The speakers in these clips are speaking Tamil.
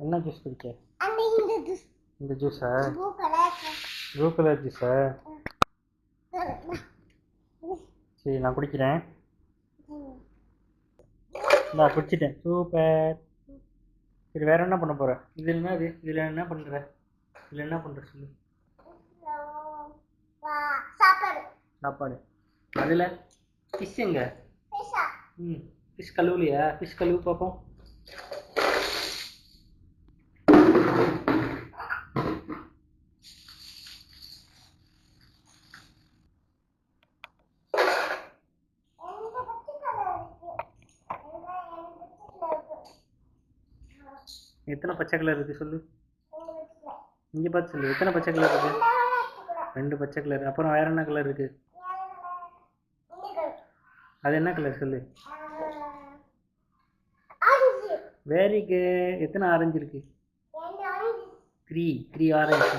என்ன ஜூஸ் குடிக்க? இந்த ஜூஸ் ப்ளூ கலர் ஜூஸா சரி நான் குடிக்கிறேன். நான் குடிச்சிட்டேன். சூப்பர். சரி வேற என்ன பண்ண போற? இதில் என்ன இது இதில் என்ன பண்ற? இதில் என்ன பண்ற சொல்லு. சாப்பாடு. சாப்பாடு. அதில் ஃபிஷ் எங்க? பேசா ம் ஃபிஷ் கழுவுலையா ஃபிஷ் கழுவு பார்ப்போம் எந்த பச்சை கலர் இருக்கு எல்லாம் எனக்கு பச்சை கலர் இருக்கு எத்தனை பச்சை கலர் இருக்கு சொல்லு எங்க வீட்டுல இங்கே பார்த்து சொல்லு எத்தனை பச்சை கலர் இருக்கு இந்த கலர் எடுத்துக்கலாம் ரெண்டு பச்சை கலர் அப்புறம் வேற என்ன கலர் இருக்கு இந்த கலர் அது என்ன கலர் சொல்லு? ஆரஞ்சு. வெரி குட் எத்தனை ஆரஞ்சு இருக்கு? த்ரீ த்ரீ ஆரஞ்சு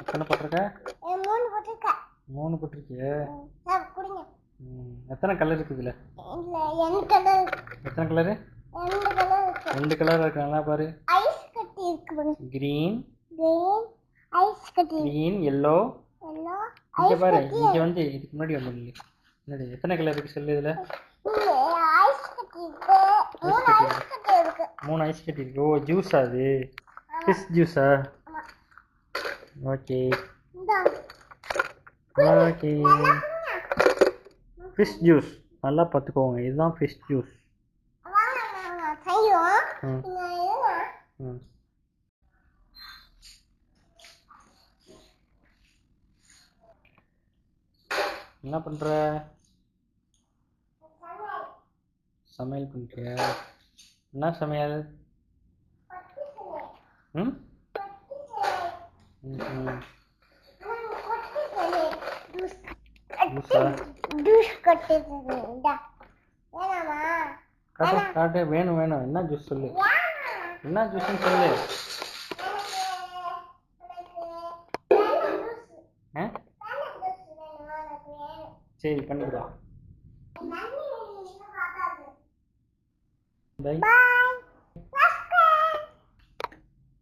எத்தனை போட்டிருக்க? மூணு போட்டிருக்கேன் மூணு போட்டிருக்கியே எத்தனை கலர் இருக்குது இதில்? எத்தனை கலரு ரெண்டு கலர் இருக்கு. நல்லா பாரு. ஐஸ் கட்டி இருக்கு கிரீன் கிரீன் ஐஸ் கட்டி கிரீன் எல்லோ எல்லாம் இங்கே பாரு இங்கே வந்து இதுக்கு முன்னாடி இல்லை. என்னது எத்தனை கலர் இருக்கு சொல்லு இதில்? ஐஸ் கட்டி இருக்கு. மூணு ஐஸ் கட்டி இருக்கு. ஓ ஜூஸா அது? ஃபிஷ் ஜூஸா ஓகே ஓகே ஃபிஷ் ஜூஸ் நல்லா பார்த்துக்கோங்க. இதுதான் ஃபிஷ் ஜூஸ் என்ன பண்ணுற சமையல் பண்ணுறியா என்ன சமையல்? ம்? ம், ஜூஸ் கட்டி காட்டு வேணும் வேணும். என்ன ஜூஸ் சொல்லு? என்ன ஜூஸ்னு சொல்லு? சரி பண்ணிக்கலாம் பை